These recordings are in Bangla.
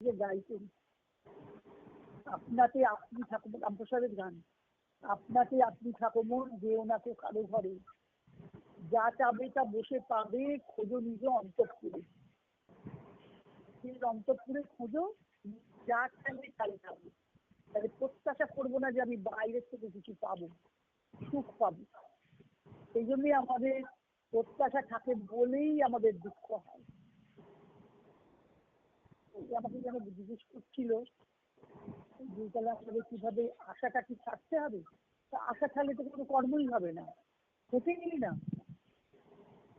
যে গাইতেন আপনি রামপ্রসাদের গান। আপনাকে আপনি কারও ঘরে। যা চাবে তা বসে পাবে, খোঁজো নিজ অন্তঃপুরে। সেই অন্তঃপুরে খোঁজো, যা চাইবে তাই তাহলে প্রত্যাশা করব না যে আমি বাইরের থেকে কিছু পাবো, সুখ পাবো। সেই জন্যই আমাদের প্রত্যাশা থাকে বলেই আমাদের দুঃখ হয়। আমাকে যেন জিজ্ঞেস করছিল যে তাহলে আমাদের কীভাবে আশাটা কি ছাড়তে হবে? তা আশা ছাড়লে তো কোনো কর্মই হবে না হতেই না।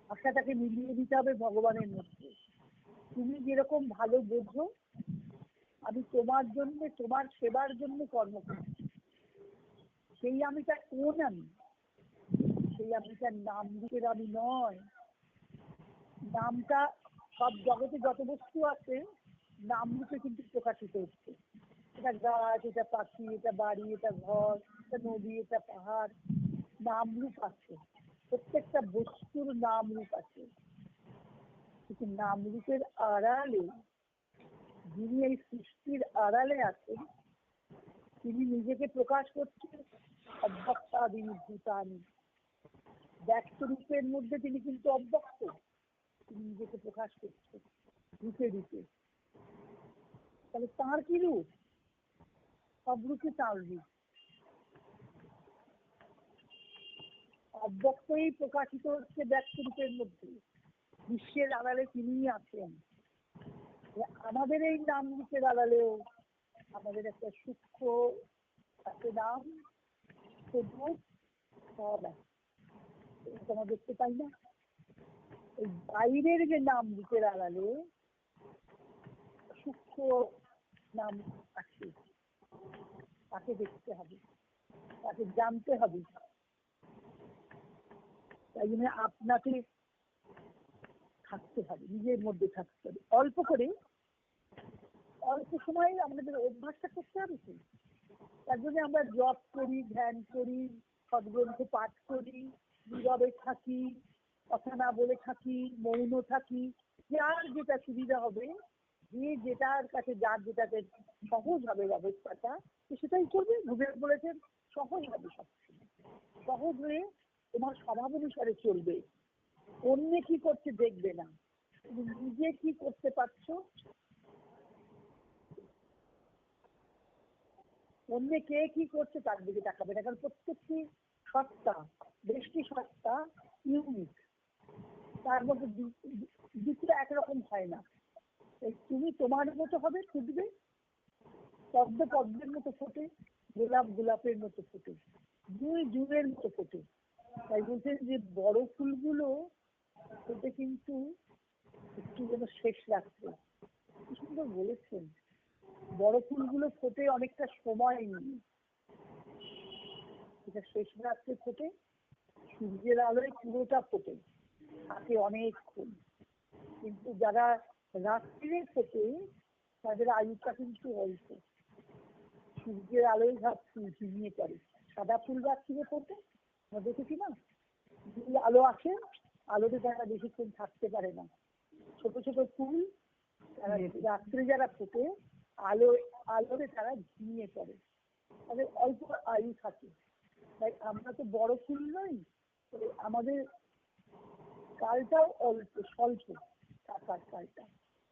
আশাটাকে মিলিয়ে দিতে হবে ভগবানের মধ্যে। তুমি যেরকম ভালো বোঝো, আমি তোমার জন্য, তোমার সেবার জন্য কর্ম করছি সেই আমিটা কোন আমি? সেই আমিটার নাম রূপের আমি নয়। নামটা সব জগতে যত বস্তু আছে নাম রূপে কিন্তু প্রকাশিত হচ্ছে। এটা গাছ, এটা পাখি, এটা বাড়ি, এটা ঘর, এটা নদী, এটা পাহাড় নাম রূপ আছে। প্রত্যেকটা বস্তুর নাম রূপ আছে। কিন্তু নাম রূপের আড়ালে, যিনি এই সৃষ্টির আড়ালে আছেন, তিনি নিজেকে প্রকাশ করছেন অব্যক্তাদিনী ভূতানি। ব্যক্ত রূপের মধ্যে তিনি কিন্তু অব্যক্ত। তিনি নিজেকে প্রকাশ করছেন রূপে রূপে। তাহলে তাঁর কি রূপ? সব রূপে তাঁর রূপ। অব্যক্তই প্রকাশিত হচ্ছে ব্যক্ত রূপের মধ্যে। বিশ্বের আড়ালে তিনিই আছেন। আমাদের এই নাম রূপের আড়ালেও আমাদের একটা সূক্ষ্ম একটা নাম আমরা দেখতে পাই না। এই বাইরের যে নাম রূপের আড়ালে সূক্ষ্ম নাম আছে। তাকে দেখতে হবে। তাকে জানতে হবে। তাই জন্য আপনাকে থাকতে হবে, নিজের মধ্যে থাকতে হবে। অল্প করে, অল্প সময়ে আমাদের অভ্যাসটা করতে হবে তো। তার জন্য আমরা জপ করি, ধ্যান করি, সদগ্রন্থ পাঠ করি, নীরবে থাকি, কথা না বলে থাকি, মৌন থাকি, যার যেটা সুবিধা হবে যে যেটার কাছে যার যেটাতে সহজ হবে ব্যবস্থাটা সেটাই করবে। ভুবের বলেছেন, সহজ হবে সবসময় সহজ হয়ে তোমার স্বভাব অনুসারে চলবে। অন্য কি করছে দেখবে না। নিজে কি করতে পারছ? অন্য কে কি করছে তার দিকে তাকাবে না, কারণ প্রত্যেকটি সত্তা, বেশটি সত্তা ইউনিক তার মধ্যে দুটো একরকম হয় না। তুমি তোমার মতো হবে ফুটবে, পদ্ম পদ্মের মতো ফোটে, গোলাপ গোলাপের মতো ফোটে জুঁই জুঁয়ের মতো ফোটে। তাই বলছেন যে বড় ফুলগুলো ফোটে কিন্তু একটু যেন শেষ রাখছে কি সুন্দর বলেছেন। বড় ফুলগুলো ফোটে অনেকটা সময় নিয়ে। এটা শেষ রাত্রে ফোটে, সূর্যের আলোয় পুরোটা ফোটে থাকে অনেকক্ষণ কিন্তু যারা রাত্রিরে ফোটে তাদের আয়ুটা কিন্তু অল্প। সূর্যের আলোয় ফুল ঝিমিয়ে পড়ে। সাদা ফুল রাত্রিরে ফোটে আমরা দেখেছি না? যদি আলো আসে আলোতে তারা বেশিক্ষণ থাকতে পারে না। ছোট ছোট ফুল তারা রাত্রে যারা ফোটে আলো আলোতে তারা ঝিমিয়ে পড়ে। তাদের অল্প আয়ু থাকে। তাই আমরা তো বড় ফুল নই আমাদের কালটাও অল্প স্বল্প। টাকার কালটা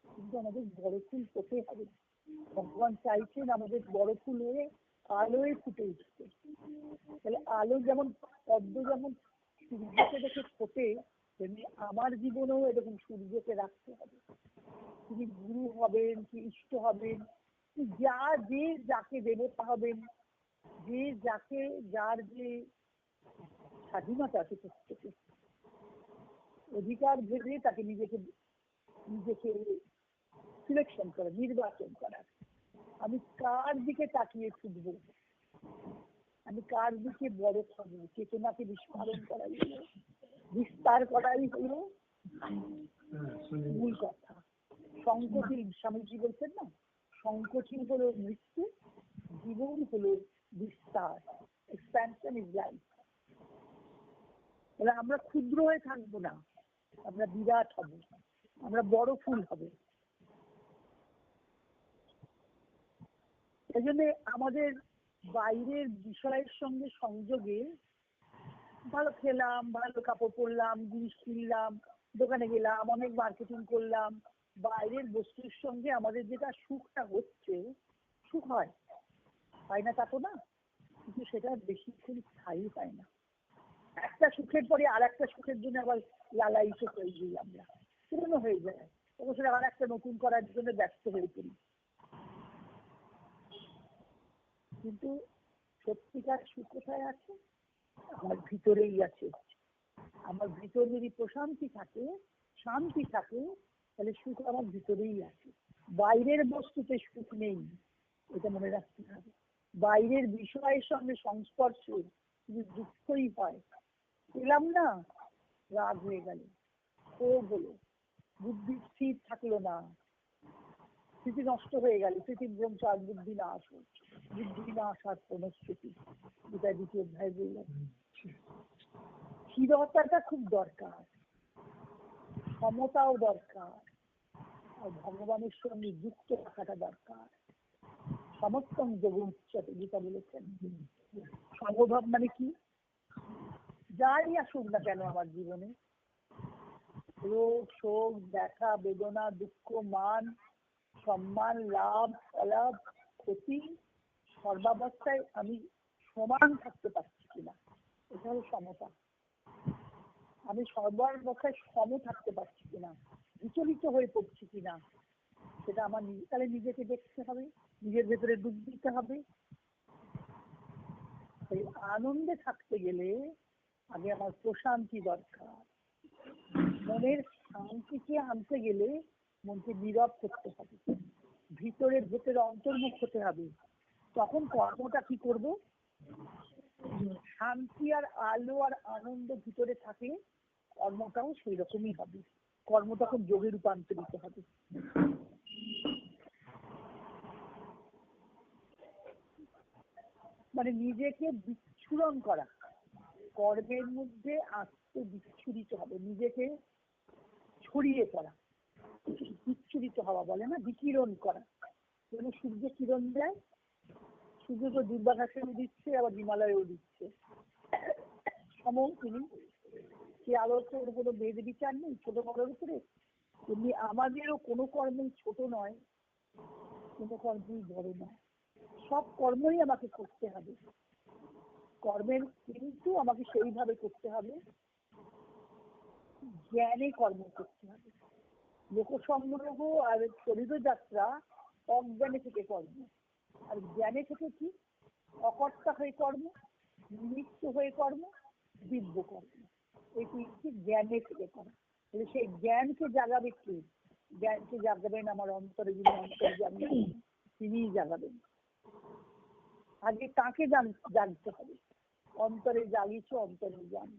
কিন্তু আমাদের বড় ফুল হতে হবে? ভগবান চাইছেন আমাদের বড় ফুল হয়ে আলোয় ফুটে উঠতে। তাহলে আলো যেমন, পদ্ম যেমন সূর্যকে দেখে ফোটে, তেমনি আমার জীবনেও এরকম সূর্যকে রাখতে হবে। তিনি গুরু হবেন কি ইষ্ট হবেন যা যে যাকে দেবতা হবেন, যে যাকে, যার যে স্বাধীনতা আছে প্রত্যেকে অধিকার ভেবে তাকে নিজেকে নিজেকে সিলেকশন করা, নির্বাচন করা। আমি কার দিকে তাকিয়ে ছুটবো? আমি কার দিকে বড় খাব চেতনাকে বিস্ফোরণ করাই হলো? বিস্তার করাই হলো? মূল কথা। সংকটহীন স্বামীজি বলছেন না সংকটহীন হলো মৃত্যু, জীবন হলো বিস্তার এক্সপ্যানশন ইজ লাইফ আমরা ক্ষুদ্র হয়ে থাকব না, আমরা বিরাট হব। আমরা বড় ফুল হবে। এই জন্য আমাদের বাইরের বিষয়ের সঙ্গে সংযোগে ভালো খেলাম, ভালো কাপড় পরলাম, জিনিস কিনলাম, দোকানে গেলাম, অনেক মার্কেটিং করলাম, বাইরের বস্তুর সঙ্গে আমাদের যেটা সুখটা হচ্ছে, সুখ হয়। হয় না তা তো না, কিন্তু সেটা বেশিক্ষণ স্থায়ী হয় না। একটা সুখের পরে আর একটা সুখের জন্য আবার লালায়িত হয়ে যাই আমরা। পুরনো হয়ে যায়। অবশ্যই আবার একটা নতুন করার জন্য ব্যস্ত হয়ে পড়ি। কিন্তু সত্যিকার সুখ কোথায় আছে? আমার ভিতরেই আছে। আমার ভিতরে যদি প্রশান্তি থাকে, শান্তি থাকে, তাহলে সুখ আমার ভিতরেই আছে। বাইরের বস্তুতে সুখ নেই, এটা মনে রাখতে হবে। বাইরের বিষয়ের সঙ্গে সংস্পর্শে শুধু দুঃখই হয়, পেলাম না, রাগ হয়ে গেল। ক্ষোভ হলো বুদ্ধি স্থির থাকল না। স্মৃতি নষ্ট হয়ে গেল স্মৃতিভ্রংশ আর বুদ্ধি না আসো বুদ্ধি না আসার কোন স্মৃতি। যেটা দ্বিতীয় অধ্যায় বললাম স্থিরতাটা খুব দরকার ক্ষমতাও দরকার, আর ভগবানের সঙ্গে যুক্ত থাকাটা দরকার। সমস্তম যোগ উচ্চতে, গীতা বলেছেন। সমভাব মানে কি? যাই আসুক না কেন আমার জীবনে রোগ শোক, ব্যথা, বেদনা, দুঃখ, মান, সম্মান, লাভ, অলাভ, ক্ষতি সর্বাবস্থায় আমি সমান থাকতে পারছি কিনা? এটা হলো সমতা। আমি সর্বাবস্থায় সম থাকতে পারছি কিনা? বিচলিত হয়ে পড়ছি কিনা? সেটা আমার তাহলে নিজেকে দেখতে হবে, নিজের ভেতরে ডুব দিতে হবে। এই আনন্দে থাকতে গেলে আগে আমার প্রশান্তি দরকার। মনের শান্তিকে আনতে গেলে মনকে নীরব করতে হবে। ভিতরে ভেতরে অন্তর্মুখ হতে হবে। তখন কর্মটা কি করব? শান্তি আর আলো আর আনন্দ ভিতরে থাকলে কর্মটাও সেই রকমই হবে। কর্ম তখন যোগে রূপান্তরিত হবে। মানে নিজেকে বিচ্ছুরণ করা। কর্মের মধ্যে আত্ম বিচ্ছুরিত হবে। নিজেকে ছড়িয়ে পড়া। বিচ্ছুরিত হওয়া বলে না, বিকিরণ করা। যেন সূর্য কিরণ দেয়, সূর্য তো দুর্বাঘাসেও দিচ্ছে, আবার হিমালয়েও দিচ্ছে। সম তিনি সে আলোর কোনো ভেদ বিচার নেই ছোট বড়োর উপরে। তেমনি আমাদেরও কোনো কর্মই ছোট নয়, কোনো কর্মই বড় নয়। সব কর্মই আমাকে করতে হবে। কর্মের কিন্তু আমাকে সেইভাবে করতে হবে জ্ঞানে কর্ম করতে হবে লোকসংগ্রহ আর শরীর যাত্রা অজ্ঞানে থেকে কর্ম। আর জ্ঞানে থেকে কি? অকর্তা হয়ে কর্ম নিত্য হয়ে কর্ম, দিব্য কর্ম। এই তিনটি জ্ঞানে থেকে করা তাহলে সেই জ্ঞানকে জাগাবে কে? জ্ঞানকে জাগাবেন আমার অন্তরে যিনি অন্তর জানবেন তিনিই জাগাবেন। আগে তাকে জানতে হবে? অন্তরে জাগিয়েছ অন্তরে জান।